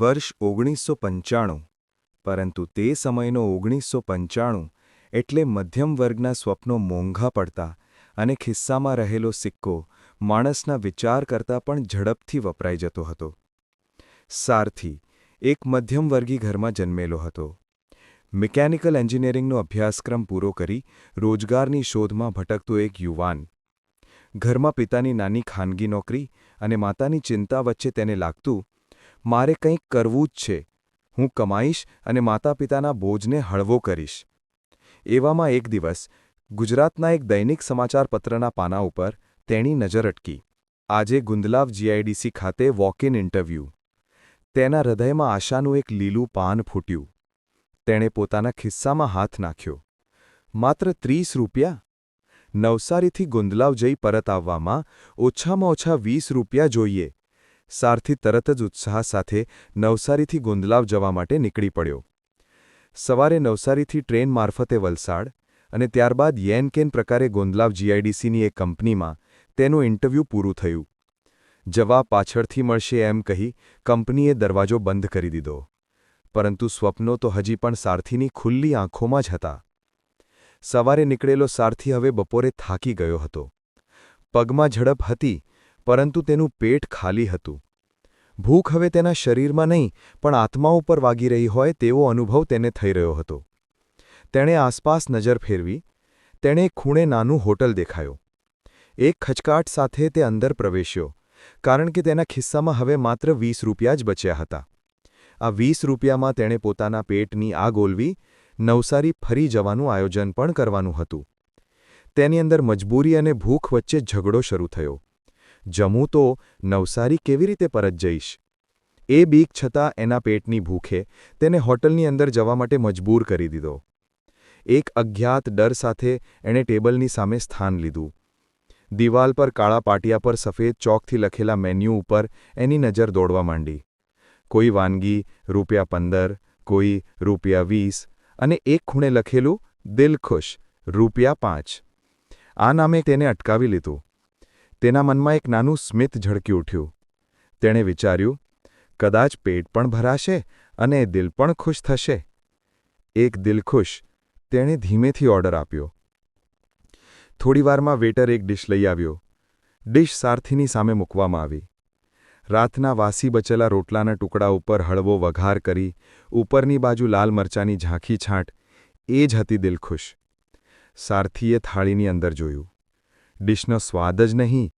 વર્ષ ઓગણીસો પંચાણું. પરંતુ તે સમયનો ઓગણીસો પંચાણું એટલે મધ્યમ વર્ગના સ્વપ્નો મોંઘા પડતા અને ખિસ્સામાં રહેલો સિક્કો માણસના વિચાર કરતાં પણ ઝડપથી વપરાઈ જતો હતો. સારથી એક મધ્યમવર્ગી ઘરમાં જન્મેલો હતો. મિકેનિકલ એન્જિનિયરિંગનો અભ્યાસક્રમ પૂરો કરી રોજગારની શોધમાં ભટકતો એક યુવાન. ઘરમાં પિતાની નાની ખાનગી નોકરી અને માતાની ચિંતા વચ્ચે તેને લાગતું મારે કંઈક કરવું જ છે. હું કમાઈશ અને માતા પિતાના બોજને હળવો કરીશ. એવામાં એક દિવસ, ગુજરાતના એક દૈનિક સમાચારપત્રના પાના ઉપર તેણી નજર અટકી. આજે ગુંદલાવ જીઆઈડીસી ખાતે વોક ઇન ઇન્ટરવ્યૂ. તેના હૃદયમાં આશાનું એક લીલું પાન ફૂટ્યું. તેણે પોતાના ખિસ્સામાં હાથ નાખ્યો. માત્ર ત્રીસ રૂપિયા? નવસારીથી ગુંદલાવ જઈ પરત આવવામાં ઓછામાં ઓછા વીસ રૂપિયા જોઈએ. સારથી તરત જ ઉત્સાહ સાથે નવસારીથી ગુંદલાવ જવા માટે નીકળી પડ્યો. સવારે નવસારીથી ટ્રેન મારફતે વલસાડ અને ત્યારબાદ યેન કેન પ્રકારે ગોંદલાવ જીઆઈડીસીની એક કંપનીમાં તેનું ઇન્ટરવ્યૂ પૂરું થયું. જવા પાછળથી મળશે એમ કહી કંપનીએ દરવાજો બંધ કરી દીધો. પરંતુ સ્વપ્નો તો હજી પણ સારથીની ખુલ્લી આંખોમાં જ હતા. સવારે નીકળેલો સારથી હવે બપોરે થાકી ગયો હતો. પગમાં ઝડપ હતી પરંતુ તેનું પેટ ખાલી હતું. ભૂખ હવે તેના શરીરમાં નહીં, પણ આત્મા ઉપર વાગી રહી હોય તેવો અનુભવ તેને થઈ રહ્યો હતો. તેણે આસપાસ નજર ફેરવી, તેણે ખૂણે નાનું હોટલ દેખાયો. એક ખચકાટ સાથે તે અંદર પ્રવેશ્યો, કારણ કે તેના ખિસ્સામાં હવે માત્ર વીસ રૂપિયા જ બચ્યા હતા. આ વીસ રૂપિયામાં તેણે પોતાના પેટની આ ગોલવી નવસારી ફરી જવાનું આયોજન પણ કરવાનું હતું. તેની અંદર મજબૂરી અને ભૂખ વચ્ચે ઝઘડો શરૂ થયો. જમું તો નવસારી કેવી રીતે પરત જઈશ? એ બીક છતાં એના પેટની ભૂખે તેને હોટલની અંદર જવા માટે મજબૂર કરી દીધો. એક અજ્ઞાત ડર સાથે એણે ટેબલની સામે સ્થાન લીધું. દિવાલ પર કાળા પાટિયા પર સફેદ ચોકથી લખેલા મેન્યુ ઉપર એની નજર દોડવા માંડી. કોઈ વાનગી, રૂપિયા પંદર, કોઈ રૂપિયા વીસ અને એક ખૂણે લખેલું દિલખુશ રૂપિયા પાંચ. આ નામે તેને અટકાવી લીધું. તેના મનમાં એક નાનું સ્મિત ઝળકી ઉઠ્યું. તેણે વિચાર્યું, કદાચ પેટ પણ ભરાશે અને દિલ પણ ખુશ થશે. એક દિલખુશ તેણે ધીમેથી ઓર્ડર આપ્યો. થોડીવારમાં વેટર એક ડિશ લઈ આવ્યો. ડિશ સારથીની સામે મૂકવામાં આવી. રાતના વાસી બચેલા રોટલાના ટુકડા ઉપર હળવો વઘાર કરી, ઉપરની બાજુ લાલ મરચાની ઝાંખી છાંટ, એ જ હતી દિલખુશ સારથીએ થાળીની અંદર જોયું. ડિશનો સ્વાદ જ નહીં